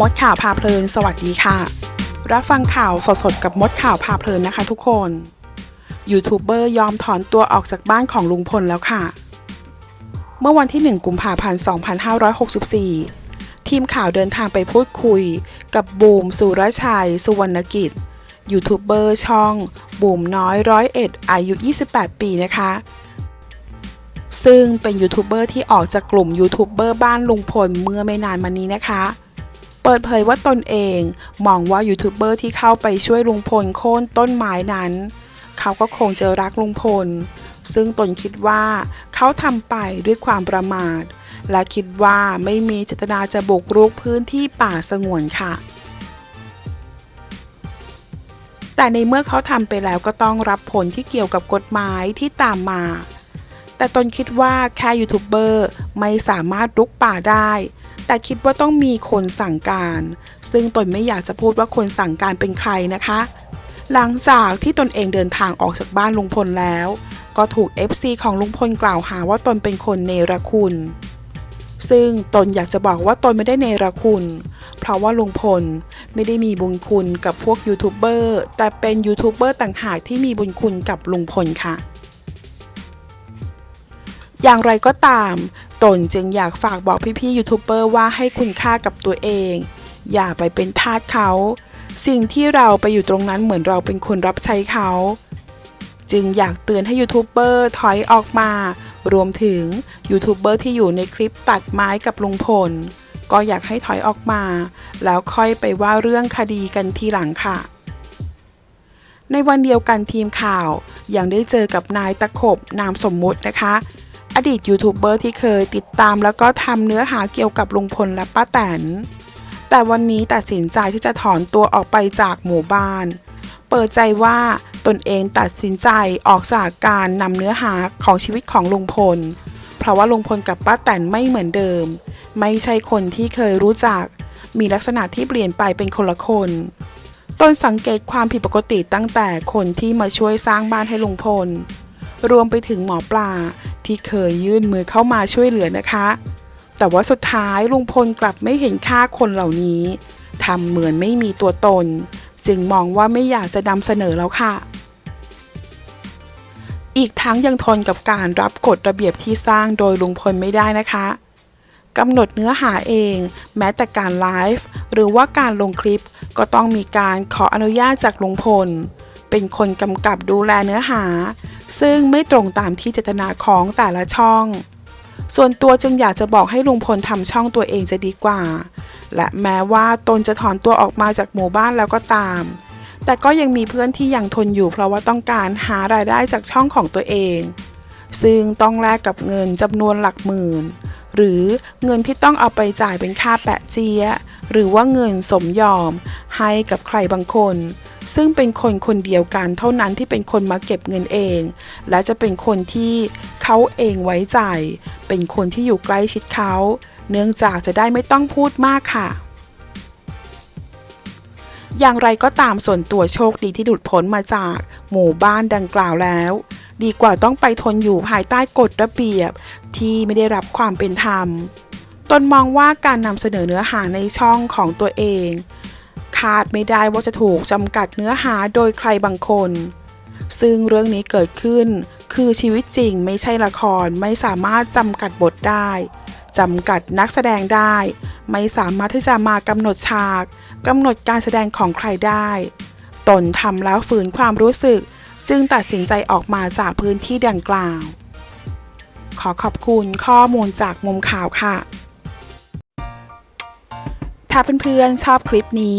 มดข่าวพาเพลิน สวัสดีค่ะ รับฟังข่าวสดๆ กับมดข่าวพาเพลินนะคะทุกคน ยูทูบเบอร์ยอมถอนตัวออกจากบ้านของลุงพลแล้วค่ะ เมื่อวันที่ 1 กุมภาพันธ์ 2564 ทีมข่าวเดินทางไปพูดคุย กับบูมสุรชัย สุวรรณกิจ ยูทูบเบอร์ช่อง บูมน้อยร้อยเอ็ดอายุ 28 ปีนะคะซึ่งเป็นยูทูบเบอร์ที่ออกจากกลุ่มยูทูบเบอร์บ้านลุงพลเมื่อไม่นานมานี้นะคะ เปิดเผยว่าตนเอง มองว่ายูทูบเบอร์ที่เข้าไปช่วยลุงพลโค่นต้นไม้นั้น เขาก็คงจะรักลุงพล ซึ่งตนคิดว่าเขาทำไปด้วยความประมาท และคิดว่าไม่มีเจตนาจะบุกรุกพื้นที่ป่าสงวนค่ะ แต่ในเมื่อเขาทำไปแล้วก็ต้องรับผลที่เกี่ยวกับกฎหมายที่ตามมา แต่ตนคิดว่าแค่ยูทูบเบอร์ไม่สามารถรุกป่าได้ แต่คิดว่าต้องมีคนสั่งการ ซึ่งตนไม่อยากจะพูดว่าคนสั่งการเป็นใครนะคะ หลังจากที่ตนเองเดินทางออกจากบ้านลุงพลแล้ว ก็ถูก FC ของลุงพลกล่าวหาว่าตนเป็นคนเนรคุณ ซึ่งตนอยากจะบอกว่าตนไม่ได้เนรคุณ เพราะว่าลุงพลไม่ได้มีบุญคุณกับพวกยูทูบเบอร์แต่เป็นยูทูบเบอร์ต่างหากที่มีบุญคุณกับลุงพลค่ะอย่างไรก็ตาม ตนจึงอยากฝากบอกพี่ๆยูทูบเบอร์ว่าให้คุณค่ากับตัวเอง อย่าไปเป็นทาสเขา สิ่งที่เราไปอยู่ตรงนั้นเหมือนเราเป็นคนรับใช้เขา จึงอยากเตือนให้ยูทูบเบอร์ถอยออกมา รวมถึงยูทูบเบอร์ที่อยู่ในคลิปตัดไม้กับลุงพล ก็อยากให้ถอยออกมา แล้วค่อยไปว่าเรื่องคดีกันทีหลังค่ะในวันเดียวกันทีมข่าวยังได้เจอกับนายตะขบนามสมมุตินะคะ อดีตยูทูบเบอร์ที่เคยติดตามแล้วก็ทำเนื้อหาเกี่ยวกับลุงพลและป้าแตน แต่วันนี้ตัดสินใจที่จะถอนตัวออกไปจากหมู่บ้าน เปิดใจว่าตนเองตัดสินใจออกจากการนำเนื้อหาของชีวิตของลุงพล เพราะว่าลุงพลกับป้าแตนไม่เหมือนเดิม ไม่ใช่คนที่เคยรู้จัก มีลักษณะที่เปลี่ยนไปเป็นคนละคนตนสังเกตความผิดปกติตั้งแต่คนที่มาช่วยสร้างบ้านให้ลุงพล รวมไปถึงหมอปลา ที่เคยยื่นมือเข้ามาช่วยเหลือนะคะ แต่ว่าสุดท้ายลุงพลกลับไม่เห็นค่าคนเหล่านี้ทำเหมือนไม่มีตัวตน จึงมองว่าไม่อยากจะนำเสนอแล้วค่ะ อีกทั้งยังทนกับการรับกฎระเบียบที่สร้างโดยลุงพลไม่ได้นะคะกำหนดเนื้อหาเอง แม้แต่การไลฟ์หรือว่าการลงคลิปก็ต้องมีการขออนุญาตจากลุงพล เป็นคนกำกับดูแลเนื้อหา ซึ่งไม่ตรงตามที่เจตนาของแต่ละช่อง ส่วนตัวจึงอยากจะบอกให้ลุงพลทำช่องตัวเองจะดีกว่า และแม้ว่าตนจะถอนตัวออกมาจากหมู่บ้านแล้วก็ตาม แต่ก็ยังมีเพื่อนที่ยังทนอยู่เพราะว่าต้องการหารายได้จากช่องของตัวเอง ซึ่งต้องแลกกับเงินจำนวนหลักหมื่น หรือเงินที่ต้องเอาไปจ่ายเป็นค่าแปะเจียหรือว่าเงินสมยอมให้กับใครบางคน ซึ่งเป็นคนคนเดียวกันเท่านั้นที่เป็นคนมาเก็บเงินเอง และจะเป็นคนที่เขาเองไว้ใจ เป็นคนที่อยู่ใกล้ชิดเขา เนื่องจากจะได้ไม่ต้องพูดมากค่ะ อย่างไรก็ตามส่วนตัวโชคดีที่ดุดพ้นมาจากหมู่บ้านดังกล่าวแล้ว ดีกว่าต้องไปทนอยู่ภายใต้กฎระเบียบที่ไม่ได้รับความเป็นธรรม ตนมองว่าการนำเสนอเนื้อหาในช่องของตัวเอง คาดไม่ได้ว่าจะถูกจำกัดเนื้อหาโดยใครบางคน ซึ่งเรื่องนี้เกิดขึ้น คือชีวิตจริงไม่ใช่ละครไม่สามารถจำกัดบทได้จำกัดนักแสดงได้ ไม่สามารถที่จะมากำหนดฉากกำหนดการแสดงของใครได้ ตนทำแล้วฝืนความรู้สึก จึงตัดสินใจออกมาจากพื้นที่ดังกล่าว ขอขอบคุณข้อมูลจากมุมข่าวค่ะ ถ้าเพื่อนๆชอบคลิปนี้